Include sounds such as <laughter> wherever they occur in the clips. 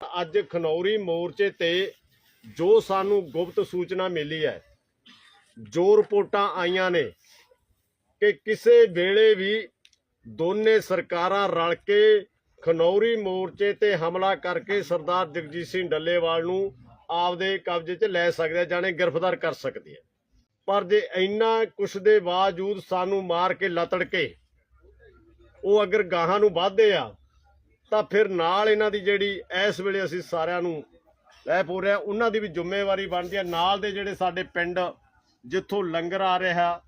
ਅੱਜ ਖਨੌਰੀ ਮੋਰਚੇ ਤੇ ਜੋ ਸਾਨੂੰ ਗੁਪਤ ਸੂਚਨਾ ਮਿਲੀ ਹੈ, ਜੋ ਰਿਪੋਰਟਾਂ ਆਈਆਂ ਨੇ ਕਿ ਕਿਸੇ ਵੇਲੇ ਵੀ ਦੋਨੇ ਸਰਕਾਰਾਂ ਰਲ ਕੇ ਖਨੌਰੀ ਮੋਰਚੇ ਤੇ ਹਮਲਾ ਕਰਕੇ ਸਰਦਾਰ ਜਗਜੀਤ ਸਿੰਘ ਡੱਲੇਵਾਲ ਨੂੰ ਆਪਦੇ ਕਬਜ਼ੇ 'ਚ ਲੈ ਸਕਦੇ ਆ, ਜਾਣੇ ਗ੍ਰਿਫਤਾਰ ਕਰ ਸਕਦੇ ਆ। ਪਰ ਜੇ ਇੰਨਾ ਕੁਛ ਦੇ ਬਾਵਜੂਦ ਸਾਨੂੰ ਮਾਰ ਕੇ ਲਤੜ ਕੇ ਉਹ ਅਗਰ ਗਾਹਾਂ ਨੂੰ ਵਾਧਦੇ ਆ ਤਾਂ ਫਿਰ ਨਾਲ ਇਹਨਾਂ ਦੀ ਜਿਹੜੀ ਇਸ ਵੇਲੇ ਅਸੀਂ ਸਾਰਿਆਂ ਨੂੰ ਲੈ ਪੋ ਰਿਹਾ ਉਹਨਾਂ ਦੀ ਵੀ ਜ਼ਿੰਮੇਵਾਰੀ ਬਣਦੀ ਹੈ। ਨਾਲ ਦੇ ਜਿਹੜੇ ਸਾਡੇ ਪਿੰਡ ਜਿੱਥੋਂ ਲੰਗਰ ਆ ਰਿਹਾ,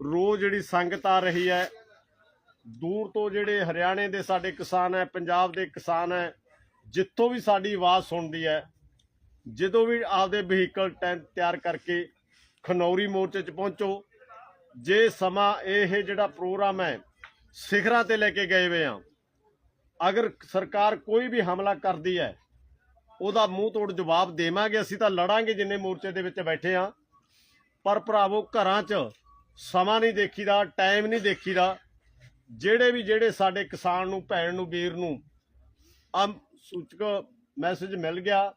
ਰੋਜ਼ ਜਿਹੜੀ ਸੰਗਤ ਆ ਰਹੀ ਹੈ, ਦੂਰ ਤੋਂ ਜਿਹੜੇ ਹਰਿਆਣੇ ਦੇ ਸਾਡੇ ਕਿਸਾਨ ਹੈ, ਪੰਜਾਬ ਦੇ ਕਿਸਾਨ ਹੈ, ਜਿੱਥੋਂ ਵੀ ਸਾਡੀ ਆਵਾਜ਼ ਸੁਣਦੀ ਹੈ, ਜਦੋਂ ਵੀ ਆਪਦੇ ਵਹੀਕਲ ਟੈਂਟ ਤਿਆਰ ਕਰਕੇ ਖਨੌਰੀ ਮੋਰਚੇ 'ਚ ਪਹੁੰਚੋ, ਜੇ ਸਮਾਂ ਇਹ ਜਿਹੜਾ ਪ੍ਰੋਗਰਾਮ ਹੈ, ਸਿਖਰਾਂ ਤੇ ਲੈ ਕੇ ਗਏ ਹੋਏ ਆ ਅਗਰ ਸਰਕਾਰ ਕੋਈ ਵੀ ਹਮਲਾ ਕਰਦੀ ਹੈ, ਉਹਦਾ ਮੂੰਹ ਤੋੜ ਜਵਾਬ ਦੇਵਾਂਗੇ, ਅਸੀਂ ਤਾਂ ਲੜਾਂਗੇ ਜਿੰਨੇ ਮੋਰਚੇ ਦੇ ਵਿੱਚ ਬੈਠੇ ਆ ਪਰ ਭਰਾਵੋ, ਘਰਾਂ 'ਚ ਸਮਾਂ ਨਹੀਂ ਦੇਖੀਦਾ, ਟਾਈਮ ਨਹੀਂ ਦੇਖੀਦਾ। ਜਿਹੜੇ ਵੀ ਜਿਹੜੇ ਸਾਡੇ ਕਿਸਾਨ ਨੂੰ, ਭੈਣ ਨੂੰ, ਵੀਰ ਨੂੰ ਆ ਸੂਚਕ ਮੈਸੇਜ ਮਿਲ ਗਿਆ,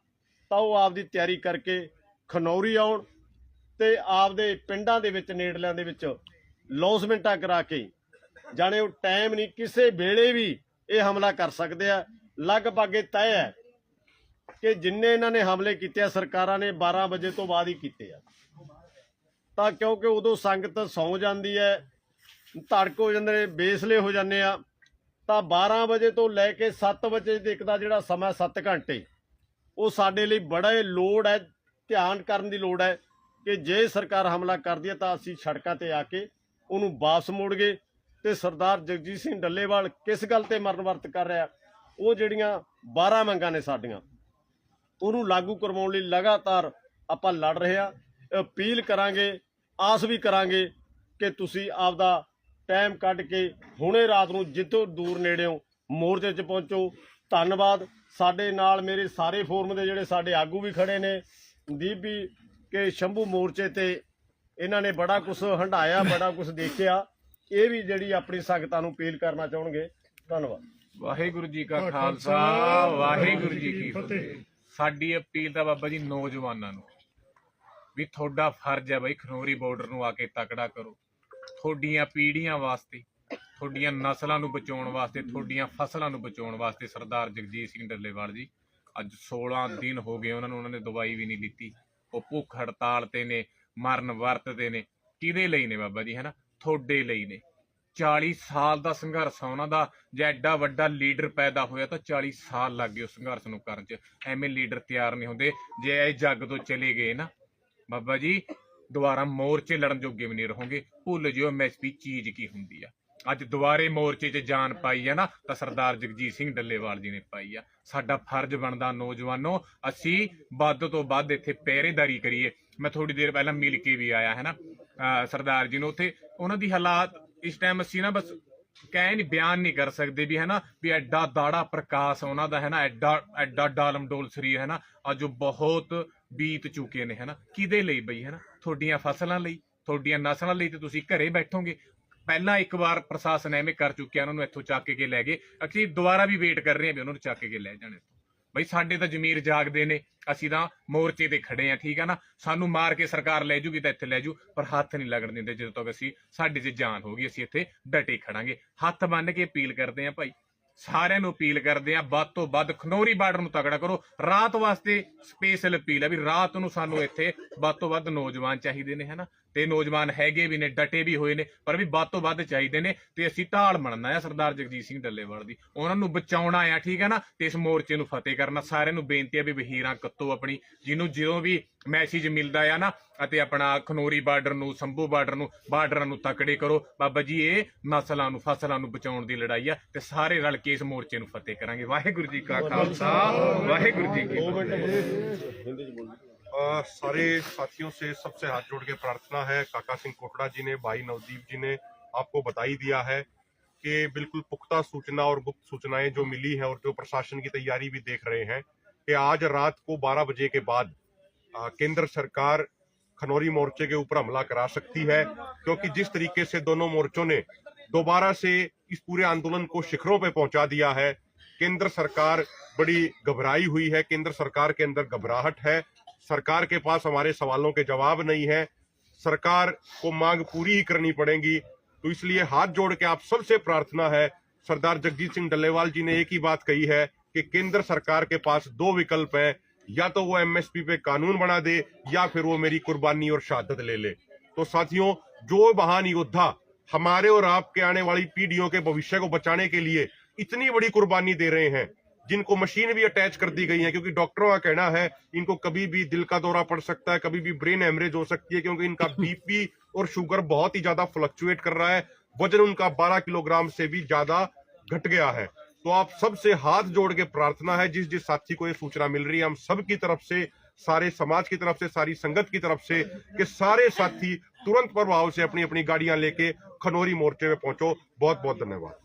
ਤਾਂ ਉਹ ਆਪਦੀ ਤਿਆਰੀ ਕਰਕੇ ਖਨੌਰੀ ਆਉਣ ਤੇ ਆਪਦੇ ਪਿੰਡਾਂ ਦੇ ਵਿੱਚ, ਨੇੜਲਿਆਂ ਦੇ ਵਿੱਚ ਲੌਸਮੈਂਟਾਂ ਕਰਾ ਕੇ, ਜਾਣੇ ਉਹ ਟਾਈਮ ਨਹੀਂ, ਕਿਸੇ ਵੇਲੇ ਵੀ ਇਹ ਹਮਲਾ ਕਰ ਸਕਦੇ ਆ। ਲਗਭਗ ਇਹ ਤੈਅ ਹੈ ਕਿ ਜਿੰਨੇ ਇਹਨਾਂ ਨੇ ਹਮਲੇ ਕੀਤੇ ਆ, ਸਰਕਾਰਾਂ ਨੇ 12 ਵਜੇ ਤੋਂ ਬਾਅਦ ਹੀ ਕੀਤੇ ਆ। ਤਾਂ ਕਿਉਂਕਿ ਉਦੋਂ ਸੰਗਤ ਸੌ ਜਾਂਦੀ ਹੈ, ਧੜਕ ਹੋ ਜਾਂਦੇ ਨੇ, ਬੇਸਲੇ ਹੋ ਜਾਂਦੇ ਆ, ਤਾਂ 12 ਵਜੇ ਤੋਂ ਲੈ ਕੇ 7 ਵਜੇ ਤੱਕ ਦਾ ਜਿਹੜਾ ਸਮਾਂ 7 ਘੰਟੇ, ਉਹ ਸਾਡੇ ਲਈ ਬੜਾ ਹੀ ਲੋੜ ਹੈ, ਧਿਆਨ ਕਰਨ ਦੀ ਲੋੜ ਹੈ ਕਿ ਜੇ ਸਰਕਾਰ ਹਮਲਾ ਕਰਦੀ ਹੈ ਤਾਂ ਅਸੀਂ ਸੜਕਾਂ ਤੇ ਆ ਕੇ ਉਹਨੂੰ ਵਾਪਸ ਮੋੜ ਗਏ ਤੇ ਸਰਦਾਰ ਜਗਜੀਤ ਸਿੰਘ ਡੱਲੇਵਾਲ ਕਿਸ ਗੱਲ ਤੇ ਮਰਨ ਵਰਤ ਕਰ ਰਿਹਾ? ਉਹ ਜਿਹੜੀਆਂ 12 ਮੰਗਾਂ ਨੇ ਸਾਡੀਆਂ, ਉਹਨੂੰ ਲਾਗੂ ਕਰਵਾਉਣ ਲਈ ਲਗਾਤਾਰ ਆਪਾਂ ਲੜ ਰਹੇ ਆ ਅਪੀਲ ਕਰਾਂਗੇ, ਆਸ ਵੀ ਕਰਾਂਗੇ ਕਿ ਤੁਸੀਂ ਆਪਦਾ ਟਾਈਮ ਕੱਢ ਕੇ ਹੁਣੇ ਰਾਤ ਨੂੰ ਜਿੱਥੋਂ ਦੂਰ ਨੇੜਿਓਂ ਮੋਰਚੇ 'ਚ ਪਹੁੰਚੋ। ਧੰਨਵਾਦ। ਸਾਡੇ ਨਾਲ ਮੇਰੇ ਸਾਰੇ ਫੋਰਮ ਦੇ ਜਿਹੜੇ ਸਾਡੇ ਆਗੂ ਵੀ ਖੜੇ ਨੇ। ਦੀਪ ਵੀ ਕਿ ਸ਼ੰਭੂ ਮੋਰਚੇ ਤੇ ਇਹਨਾਂ ਨੇ ਬੜਾ ਕੁਝ ਹੰਡਾਇਆ ਬੜਾ ਕੁਝ ਦੇਖਿਆ। ਇਹ ਵੀ ਜਿਹੜੀ ਆਪਣੀ ਸੰਗਤਾਂ ਨੂੰ ਅਪੀਲ ਕਰਨਾ ਚਾਹਣਗੇ। ਧੰਨਵਾਦ। ਵਾਹਿਗੁਰੂ ਜੀ ਕਾ ਖਾਲਸਾ ਵਾਹਿਗੁਰੂ ਜੀ ਕੀ ਫਤਿਹ। ਸਾਡੀ ਅਪੀਲ ਤਾਂ ਬਾਬਾ ਜੀ ਨੌਜਵਾਨਾਂ ਨੂੰ ਵੀ ਤੁਹਾਡਾ ਫਰਜ਼ ਹੈ ਬਈ ਖਨੋਰੀ ਬਾਰਡਰ ਨੂੰ ਆ ਕੇ ਤਕੜਾ ਕਰੋ। ਤੁਹਾਡੀਆਂ ਪੀੜ੍ਹੀਆਂ ਵਾਸਤੇ ਤੁਹਾਡੀਆਂ ਨਸਲਾਂ ਨੂੰ ਬਚਾਉਣ ਵਾਸਤੇ ਤੁਹਾਡੀਆਂ ਫਸਲਾਂ ਨੂੰ ਬਚਾਉਣ ਵਾਸਤੇ ਸਰਦਾਰ ਜਗਜੀਤ ਸਿੰਘ ਡੱਲੇਵਾਲ ਜੀ ਅੱਜ 16 ਦਿਨ ਹੋ ਗਏ ਉਹਨਾਂ ਨੂੰ ਉਹਨਾਂ ਨੇ ਦਵਾਈ ਵੀ ਨਹੀਂ ਲਿੱਤੀ ਉਹ ਭੁੱਖ ਹੜਤਾਲ ਤੇ ਨੇ ਮਰਨ ਵਰਤ ਤੇ ਨੇ। ਕਿਹਦੇ ਲਈ ਨੇ ਬਾਬਾ ਜੀ ਹੈਨਾ ਤੁਹਾਡੇ ਲਈ ਨੇ। 40 ਸਾਲ ਦਾ ਸੰਘਰਸ਼ ਆ ਉਹਨਾਂ ਦਾ, ਜੇ ਐਡਾ ਵੱਡਾ ਲੀਡਰ ਪੈਦਾ ਹੋਇਆ ਤਾਂ 40 ਸਾਲ ਲੱਗ ਗਏ ਉਸ ਸੰਘਰਸ਼ ਨੂੰ ਕਰਨ 'ਚ। ਐਵੇਂ ਲੀਡਰ ਤਿਆਰ ਨਹੀਂ ਹੁੰਦੇ, ਜੇ ਇਹ ਜੱਗ ਤੋਂ ਚਲੇ ਗਏ ਨਾ। ਬਾਬਾ ਜੀ, ਦੁਬਾਰਾ ਮੋਰਚੇ ਲੜਨ ਜੋਗੇ ਵੀ ਨਹੀਂ ਰਹੋਗੇ। ਭੁੱਲ ਜਿਓ ਐਮਐਸਪੀ ਚੀਜ਼ ਕੀ ਹੁੰਦੀ ਆ। ਅੱਜ ਦੁਬਾਰੇ ਮੋਰਚੇ 'ਚ ਜਾਨ ਪਾਈ ਆ ਨਾ, ਤਾਂ ਸਰਦਾਰ ਜਗਜੀਤ ਸਿੰਘ ਡੱਲੇਵਾਲ ਜੀ ਨੇ ਪਾਈ ਆ। ਸਾਡਾ ਫਰਜ਼ ਬਣਦਾ ਨੌਜਵਾਨੋ, ਅਸੀਂ ਵੱਧ ਤੋਂ ਵੱਧ ਇੱਥੇ ਪਹਿਰੇਦਾਰੀ ਕਰੀਏ। ਮੈਂ ਥੋੜੀ ਦੇਰ ਪਹਿਲਾਂ ਮਿਲ ਕੇ ਵੀ ਆਇਆ, ਹੈ ਨਾ। ਸਰਦਾਰ ਜੀ ਨੂੰ ਉੱਥੇ। ਉਹਨਾਂ ਦੀ ਹਾਲਾਤ ਇਸ ਟਾਈਮ ਅਸੀਂ ਨਾ ਬਸ ਕਹਿ ਨਹੀਂ, ਬਿਆਨ ਨਹੀਂ ਕਰ ਸਕਦੇ ਵੀ ਹੈ ਨਾ ਵੀ ਐਡਾ ਦਾੜਾ ਪ੍ਰਕਾਸ਼ ਉਹਨਾਂ ਦਾ ਹੈ ਨਾ ਐਡਾ ਐਡਾ ਡਾਲਮ ਡੋਲ ਸਰੀਰ ਹੈ ਨਾ ਅੱਜ ਉਹ ਬਹੁਤ ਬੀਤ ਚੁੱਕੇ ਨੇ ਹੈ ਨਾ ਕਿਹਦੇ ਲਈ ਬਈ ਹੈ ਨਾ ਤੁਹਾਡੀਆਂ ਫਸਲਾਂ ਲਈ, ਤੁਹਾਡੀਆਂ ਨਸਲਾਂ ਲਈ ਤੇ ਤੁਸੀਂ ਘਰੇ ਬੈਠੋਗੇ। ਪਹਿਲਾਂ ਇੱਕ ਵਾਰ ਪ੍ਰਸ਼ਾਸਨ ਐਵੇਂ ਕਰ ਚੁੱਕਿਆ, ਉਹਨਾਂ ਨੂੰ ਇੱਥੋਂ ਚੱਕ ਕੇ ਲੈ ਗਏ। ਅਸੀਂ ਦੁਬਾਰਾ ਵੀ ਵੇਟ ਕਰ ਰਹੇ ਹਾਂ ਵੀ ਉਹਨਾਂ ਨੂੰ ਚੱਕ ਕੇ ਲੈ ਜਾਣ ਬਈ ਸਾਡੇ ਤਾਂ ਜ਼ਮੀਰ ਜਾਗਦੇ ਨੇ, ਅਸੀਂ ਤਾਂ ਮੋਰਚੇ ਤੇ ਖੜੇ ਆ ਠੀਕ ਆ ਨਾ? ਸਾਨੂੰ ਮਾਰ ਕੇ ਸਰਕਾਰ ਲੈ ਜੂਗੀ ਤਾਂ ਇੱਥੇ ਲੈ ਜੂ, ਪਰ ਹੱਥ ਨਹੀਂ ਲੱਗਣ ਦਿੰਦੇ ਜਦੋਂ ਤੱਕ ਅਸੀਂ, ਸਾਡੇ 'ਚ ਜਾਨ ਹੋਗੀ ਅਸੀਂ ਇੱਥੇ ਡਟੇ ਖੜਾਂਗੇ। ਹੱਥ ਬੰਨ ਕੇ ਅਪੀਲ ਕਰਦੇ ਆ ਭਾਈ। ਸਾਰਿਆਂ ਨੂੰ ਅਪੀਲ ਕਰਦੇ ਆ, ਵੱਧ ਤੋਂ ਵੱਧ ਖਨੌਰੀ ਬਾਰਡਰ ਨੂੰ ਤਗੜਾ ਕਰੋ। ਰਾਤ ਵਾਸਤੇ ਸਪੈਸ਼ਲ ਅਪੀਲ ਆ ਵੀ ਰਾਤ ਨੂੰ ਸਾਨੂੰ ਇੱਥੇ ਵੱਧ ਤੋਂ ਵੱਧ ਨੌਜਵਾਨ ਚਾਹੀਦੇ ਨੇ, ਹਨਾ? ਤੇ ਨੌਜਵਾਨ ਹੈਗੇ ਵੀ ਨੇ, ਡਟੇ ਵੀ ਹੋਏ ਨੇ, ਪਰ ਵੀ ਵੱਧ ਤੋਂ ਵੱਧ ਚਾਹੀਦੇ ਨੇ ਤੇ ਅਸੀਂ ਢਾਲ ਮੰਨਣਾ ਆ ਸਰਦਾਰ ਜਗਜੀਤ ਸਿੰਘ ਡੱਲੇਵਾਲ ਦੀ। ਉਹਨਾਂ ਨੂੰ ਬਚਾਉਣਾ ਆ, ਠੀਕ ਹੈ ਨਾ? ਤੇ ਇਸ ਮੋਰਚੇ ਨੂੰ ਫਤਿਹ ਕਰਨਾ। ਸਾਰਿਆਂ ਨੂੰ ਬੇਨਤੀ ਆ ਵੀ ਵਹੀਰਾਂ ਕੱਤੋ ਆਪਣੀ, ਜਿਹਨੂੰ ਜਦੋਂ ਵੀ ਮੈਸੇਜ ਮਿਲਦਾ ਆ ਨਾ, ਅਤੇ ਆਪਣਾ ਖਨੋਰੀ ਬਾਰਡਰ ਨੂੰ, ਸੰਭੂ ਬਾਰਡਰ ਨੂੰ, ਬਾਰਡਰਾਂ ਨੂੰ ਤਕੜੇ ਕਰੋ। ਬਾਬਾ ਜੀ, ਇਹ ਨਸਲਾਂ ਨੂੰ, ਫਸਲਾਂ ਨੂੰ ਬਚਾਉਣ ਦੀ ਲੜਾਈ ਆ ਤੇ ਸਾਰੇ ਰਲ ਕੇ ਇਸ ਮੋਰਚੇ ਨੂੰ ਫਤਿਹ ਕਰਾਂਗੇ ਵਾਹਿਗੁਰੂ ਜੀ ਕਾ ਖਾਲਸਾ ਵਾਹਿਗੁਰੂ ਜੀ ਕੀ ਦੋ ਫਤਿਹ ਮਿੰਟ ਹਿੰਦੀ ਚ ਬੋਲੋ अ, सारे साथियों से सबसे हाथ जोड़ के प्रार्थना है काका सिंह कोटड़ा जी ने भाई नवदीप जी ने आपको बता ही दिया है कि बिल्कुल पुख्ता सूचना और गुप्त सूचनाएं जो मिली है और जो प्रशासन की तैयारी भी देख रहे हैं कि आज रात को 12 बजे के बाद अ, केंद्र सरकार खनौरी मोर्चे के ऊपर हमला करा सकती है क्योंकि जिस तरीके से दोनों मोर्चों ने दोबारा से इस पूरे आंदोलन को शिखरों पर पहुँचा दिया है। केंद्र सरकार बड़ी घबराई हुई है। केंद्र सरकार के अंदर घबराहट है। सरकार के पास हमारे सवालों के जवाब नहीं है। सरकार को मांग पूरी ही करनी पड़ेगी। तो इसलिए हाथ जोड़ के आप सबसे प्रार्थना है। सरदार जगजीत सिंह डल्लेवाल जी ने एक ही बात कही है कि केंद्र सरकार के पास दो विकल्प हैं। या तो वो एमएसपी पे कानून बना दे या फिर वो मेरी कुर्बानी और शहादत ले ले। तो साथियों, जो महान योद्धा हमारे और आपके आने वाली पीढ़ियों के भविष्य को बचाने के लिए इतनी बड़ी कुर्बानी दे रहे हैं जिनको मशीन भी अटैच कर दी गई है क्योंकि डॉक्टरों का कहना है इनको कभी भी दिल का दौरा पड़ सकता है कभी भी ब्रेन हेमरेज हो सकती है क्योंकि इनका <laughs> बीपी और शुगर बहुत ही ज़्यादा फ्लक्चुएट कर रहा है वज़न उनका 12 किलोग्राम से भी ज़्यादा घट गया है। तो आप सबसे हाथ जोड़ के प्रार्थना है जिस जिस साथी को ये सूचना मिल रही है हम सब की तरफ़ से सारे समाज की तरफ़ से सारी संगत की तरफ़ से कि सारे साथी तुरंत प्रभाव से अपनी अपनी गाड़ियाँ लेके खनौरी मोर्चे में पहुंचो बहुत बहुत धन्यवाद